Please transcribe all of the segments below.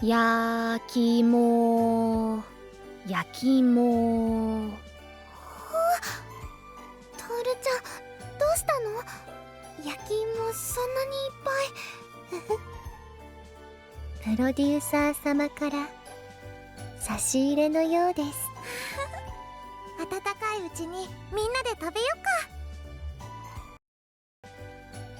焼き芋。焼き芋。トールちゃんどうしたの？焼き芋そんなにいっぱい。プロデューサー様から差し入れのようです。温かいうちにみんなで食べよっか。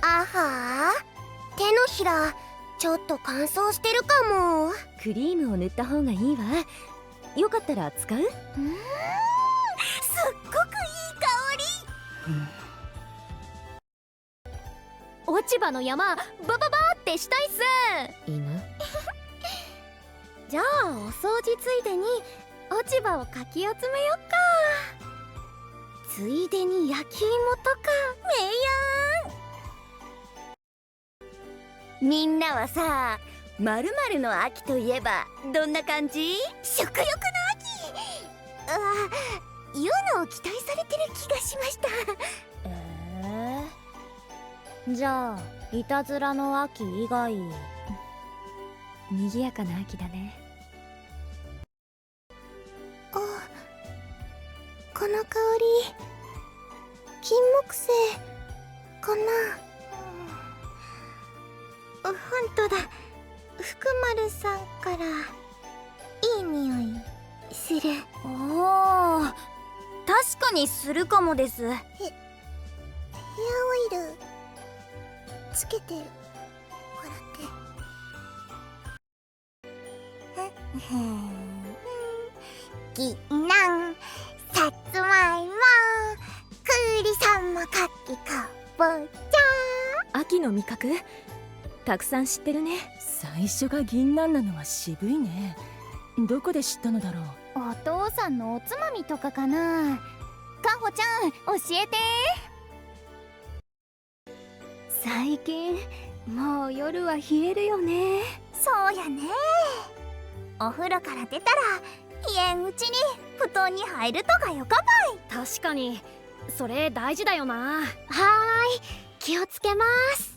あは？ー手のひらちょっと乾燥してるかも。クリームを塗った方がいいわ。よかったら使う？うーんすっごくいい香り。落ち葉の山バババーってしたいっす。犬じゃあお掃除ついでに落ち葉をかき集めよっか。ついでに焼き芋とかめやんみんなはさまるまるの秋といえばどんな感じ？食欲の秋。あ言うのを期待されてる気がしました。えー、じゃあいたずらの秋以外賑やかな秋だね。あこの香り。金木犀かなうんほんとだ。福丸さんからいい匂いする。おー確かにするかもです。ヘアオイルつけてるほらって。ふん。ぎんなん。さつまいも。くりさんもかきかぼち秋の味覚？たくさん知ってるね。最初が銀杏なのは渋いね。どこで知ったのだろう？お父さんのおつまみとかかな。かほちゃん教えて。最近もう夜は冷えるよね。そうやね。お風呂から出たら冷えんうちに布団に入るとがよかばい。確かに。それ大事だよな。はーい。気をつけます